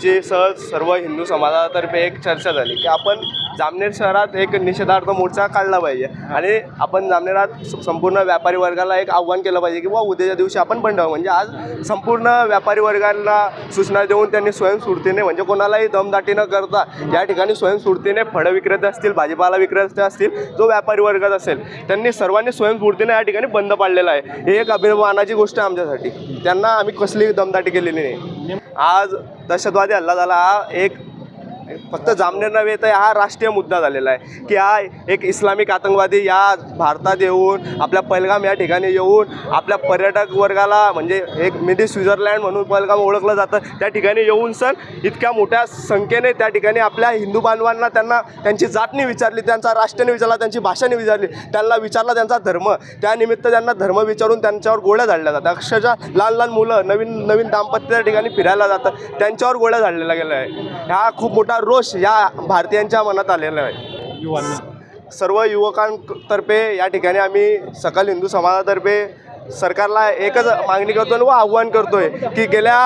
आमची सहज सर्व हिंदू समाजातर्फे एक चर्चा झाली की आपण जामनेर शहरात एक निषेधार्थ मोर्चा काढला पाहिजे. आणि आपण जामनेरात संपूर्ण व्यापारी वर्गाला एक आव्हान केलं पाहिजे की बुवा उद्याच्या दिवशी आपण बंद. म्हणजे आज संपूर्ण व्यापारी वर्गाला सूचना देऊन त्यांनी स्वयंस्फूर्तीने म्हणजे कोणालाही दमदाटी न करता या ठिकाणी स्वयंस्फूर्तीने फळं विक्रेते असतील भाजीपाला विक्रेते असतील जो व्यापारी वर्गात असेल त्यांनी सर्वांनी स्वयंस्फूर्तीने या ठिकाणी बंद पाडलेला आहे. ही एक अभिमानाची गोष्ट आहे आमच्यासाठी. त्यांना आम्ही कसली दमदाटी केलेली नाही. आज दहशतवादी हल्ला झाला. हा एक फक्त जामनेर नव्हे तर हा राष्ट्रीय मुद्दा झालेला आहे की हा एक इस्लामिक आतंकवादी या भारतात येऊन आपल्या पहलगाम या ठिकाणी येऊन आपल्या पर्यटक वर्गाला म्हणजे एक मिडी स्वित्झर्लँड म्हणून पहलगाम ओळखलं जातं त्या ठिकाणी येऊन सर इतक्या मोठ्या संख्येने त्या ठिकाणी आपल्या हिंदू बांधवांना त्यांना त्यांची जातनी विचारली त्यांचा राष्ट्रने विचारला त्यांची भाषाने विचारली त्यांना विचारला त्यांचा धर्म. त्यानिमित्त त्यांना धर्म विचारून त्यांच्यावर गोळ्या झाडल्या जातात. अक्षरशः लहान लहान मुलं नवीन नवीन दाम्पत्य त्या ठिकाणी फिरायला जातात. त्यांच्यावर गोळ्या झाडलेल्या गेल्या आहे हा खूप मोठा रोष या भारतीयांच्या मनात आलेला आहे. सर्व युवकांतर्फे या ठिकाणी आम्ही सकल हिंदू समाजातर्फे सरकारला एकच मागणी करतो व आव्हान करतोय की गेल्या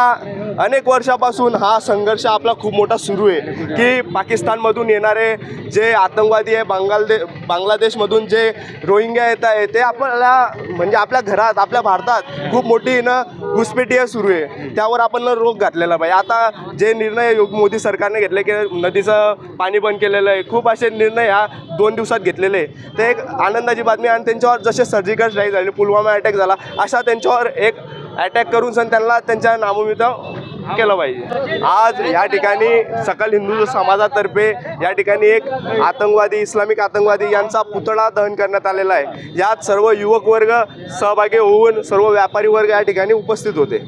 अनेक वर्षापासून हा संघर्ष आपला खूप मोठा सुरू आहे की पाकिस्तानमधून येणारे जे आतंकवादी आहे बांगलादे बांगलादेशमधून जे रोहिंग्या येत आहे ते आपल्याला म्हणजे आपल्या घरात आपल्या भारतात खूप मोठी ना घुसपेटी सुरू आहे. त्यावर आपण रोख घातलेला पाहिजे. आता जे निर्णय योग- मोदी सरकारने घेतले की नदीचं पाणी बंद केलेलं आहे खूप असे निर्णय ह्या दोन दिवसात घेतलेले आहे. ते एक आनंदाची बातमी आणि त्यांच्यावर जसे सर्जिकल स्ट्राईक झाले पुलवामा अटॅक झाला अशा त्यांच्यावर एक अटॅक करून सण त्यांना त्यांच्या नामोमित केलं पाहिजे. आज या ठिकाणी सकल हिंदू समाजातर्फे या ठिकाणी एक आतंकवादी इस्लामिक आतंकवादी यांचा पुतळा दहन करण्यात आलेला आहे. यात सर्व युवक वर्ग सहभागी होऊन सर्व व्यापारी वर्ग या ठिकाणी उपस्थित होते.